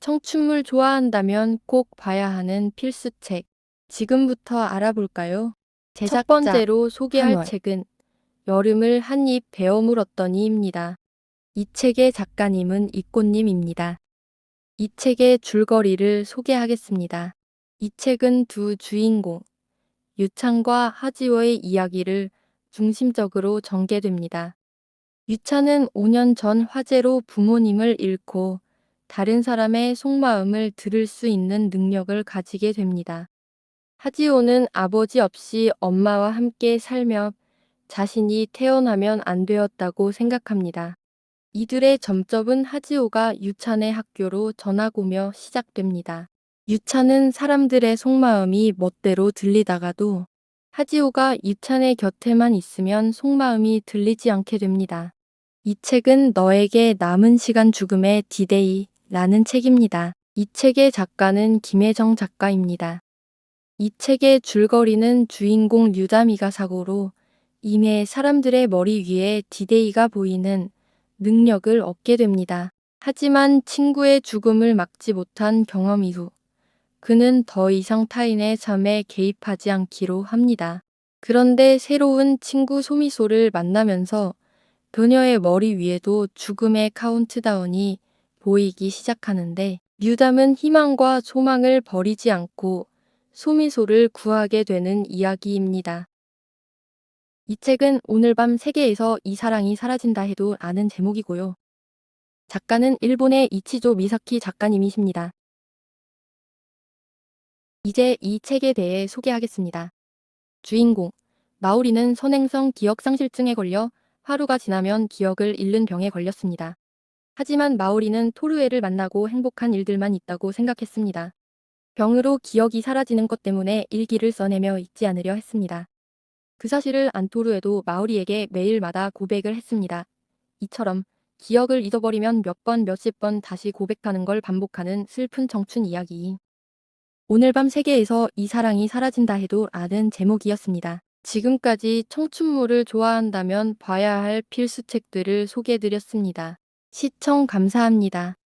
청춘물 좋아한다면 꼭 봐야 하는 필수책. 지금부터 알아볼까요? 첫 번째로 소개할 한월. 책은 여름을 한 입 베어 물었더니입니다. 이 책의 작가님은 이꽃님입니다. 이 책의 줄거리를 소개하겠습니다. 이 책은 두 주인공, 유찬과 하지호의 이야기를 중심적으로 전개됩니다. 유찬은 5년 전 화재로 부모님을 잃고 다른 사람의 속마음을 들을 수 있는 능력을 가지게 됩니다. 하지호는 아버지 없이 엄마와 함께 살며 자신이 태어나면 안 되었다고 생각합니다. 이들의 점접은 하지호가 유찬의 학교로 전학 오며 시작됩니다. 유찬은 사람들의 속마음이 멋대로 들리다가도 하지호가 유찬의 곁에만 있으면 속마음이 들리지 않게 됩니다. 이 책은 너에게 남은 시간 죽음의 디데이 라는 책입니다. 이 책의 작가는 김혜정 작가입니다. 이 책의 줄거리는 주인공 류다미가 사고로 이내 사람들의 머리 위에 디데이가 보이는 능력을 얻게 됩니다. 하지만 친구의 죽음을 막지 못한 경험 이후 그는 더 이상 타인의 삶에 개입하지 않기로 합니다. 그런데 새로운 친구 소미소를 만나면서 그녀의 머리 위에도 죽음의 카운트다운이 보이기 시작하는데 류담은 희망과 소망을 버리지 않고 소미소를 구하게 되는 이야기입니다. 이 책은 오늘 밤 세계에서 이 사랑이 사라진다 해도 아는 제목이고요. 작가는 일본의 이치조 미사키 작가님이십니다. 이제 이 책에 대해 소개하겠습니다. 주인공 마오리는 선행성 기억상실증에 걸려 하루가 지나면 기억을 잃는 병에 걸렸습니다. 하지만 마오리는 토르에를 만나고 행복한 일들만 있다고 생각했습니다. 병으로 기억이 사라지는 것 때문에 일기를 써내며 잊지 않으려 했습니다. 그 사실을 안 토르에도 마오리에게 매일마다 고백을 했습니다. 이처럼 기억을 잊어버리면 몇 번 몇십 번 다시 고백하는 걸 반복하는 슬픈 청춘 이야기. 오늘 밤 세계에서 이 사랑이 사라진다 해도 아는 제목이었습니다. 지금까지 청춘물을 좋아한다면 봐야 할 필수책들을 소개해드렸습니다. 시청 감사합니다.